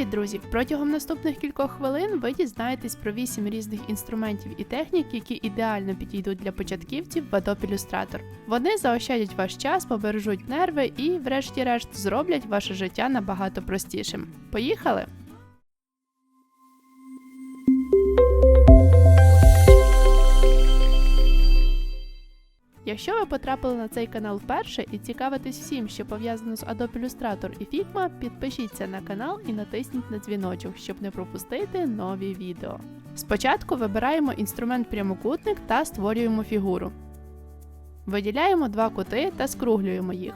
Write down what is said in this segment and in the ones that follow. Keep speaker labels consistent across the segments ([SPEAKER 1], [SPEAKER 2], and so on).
[SPEAKER 1] Привіт, друзі! Протягом наступних кількох хвилин ви дізнаєтесь про 8 різних інструментів і технік, які ідеально підійдуть для початківців в Adobe Illustrator. Вони заощадять ваш час, побережуть нерви і, врешті-решт, зроблять ваше життя набагато простішим. Поїхали! Якщо ви потрапили на цей канал вперше і цікавитесь всім, що пов'язано з Adobe Illustrator і Figma, підпишіться на канал і натисніть на дзвіночок, щоб не пропустити нові відео. Спочатку вибираємо інструмент прямокутник та створюємо фігуру. Виділяємо два кути та скруглюємо їх.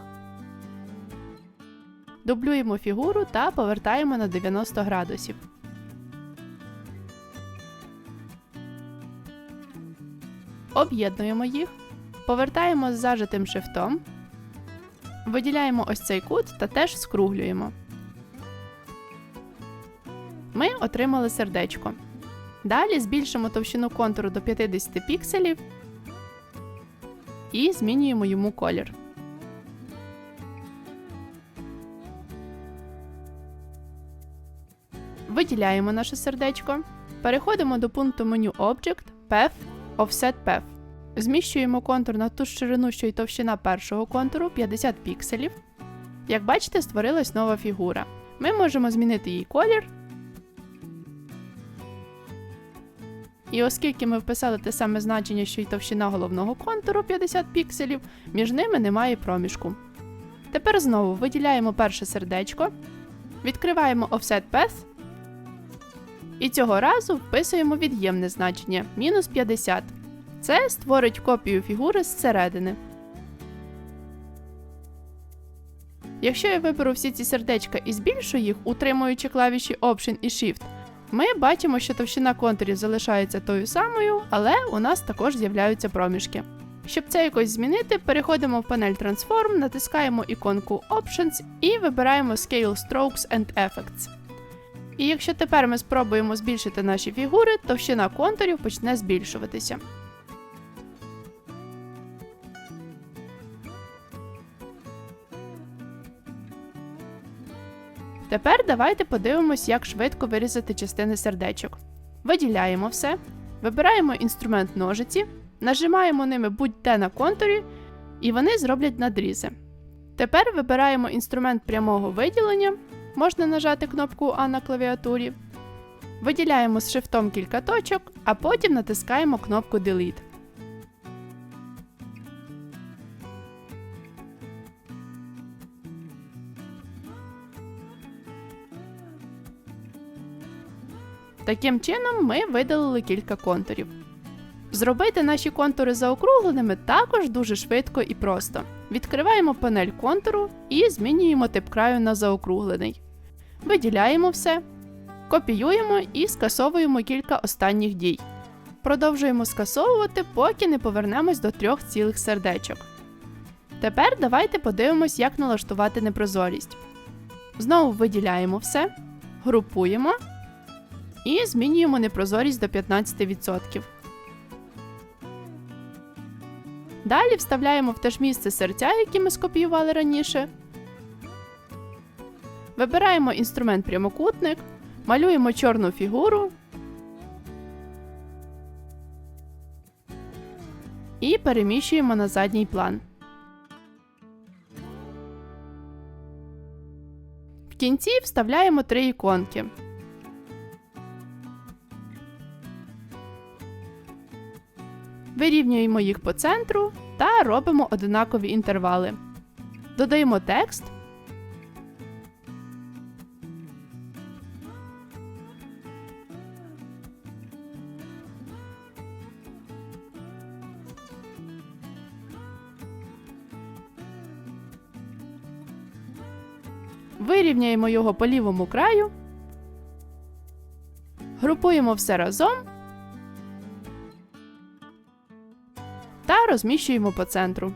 [SPEAKER 1] Дублюємо фігуру та повертаємо на 90 градусів. Об'єднуємо їх. Повертаємо з зажатим шифтом, виділяємо ось цей кут та теж скруглюємо. Ми отримали сердечко. Далі збільшимо товщину контуру до 50 пікселів і змінюємо йому колір. Виділяємо наше сердечко. Переходимо до пункту меню Object, Path, Offset Path. Зміщуємо контур на ту ширину, що й товщина першого контуру 50 пікселів. Як бачите, створилась нова фігура. Ми можемо змінити її колір. І оскільки ми вписали те саме значення, що й товщина головного контуру 50 пікселів, між ними немає проміжку. Тепер знову виділяємо перше сердечко, відкриваємо Offset Path. І цього разу вписуємо від'ємне значення мінус 50. Це створить копію фігури зсередини. Якщо я виберу всі ці сердечка і збільшу їх, утримуючи клавіші Option і Shift, ми бачимо, що товщина контурів залишається тою самою, але у нас також з'являються проміжки. Щоб це якось змінити, переходимо в панель Transform, натискаємо іконку Options і вибираємо Scale Strokes and Effects. І якщо тепер ми спробуємо збільшити наші фігури, товщина контурів почне збільшуватися. Тепер давайте подивимось, як швидко вирізати частини сердечок. Виділяємо все, вибираємо інструмент ножиці, нажимаємо ними будь-де на контурі, і вони зроблять надрізи. Тепер вибираємо інструмент прямого виділення, можна нажати кнопку А на клавіатурі. Виділяємо з шрифтом кілька точок, а потім натискаємо кнопку Delete. Таким чином ми видалили кілька контурів. Зробити наші контури заокругленими також дуже швидко і просто. Відкриваємо панель контуру і змінюємо тип краю на заокруглений. Виділяємо все, копіюємо і скасовуємо кілька останніх дій. Продовжуємо скасовувати, поки не повернемось до трьох цілих сердечок. Тепер давайте подивимось, як налаштувати непрозорість. Знову виділяємо все, групуємо і змінюємо непрозорість до 15%. Далі вставляємо в те ж місце серця, які ми скопіювали раніше. Вибираємо інструмент прямокутник, малюємо чорну фігуру і переміщуємо на задній план. В кінці вставляємо три іконки. Вирівнюємо їх по центру та робимо одинакові інтервали. Додаємо текст. Вирівняємо його по лівому краю. Групуємо все разом. Розміщуємо по центру.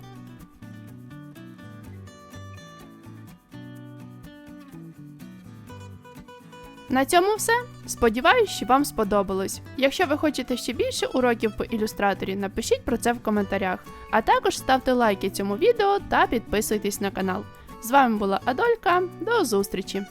[SPEAKER 1] На цьому все. Сподіваюсь, що вам сподобалось. Якщо ви хочете ще більше уроків по ілюстраторі, напишіть про це в коментарях, а також ставте лайки цьому відео та підписуйтесь на канал. З вами була Адолька. До зустрічі!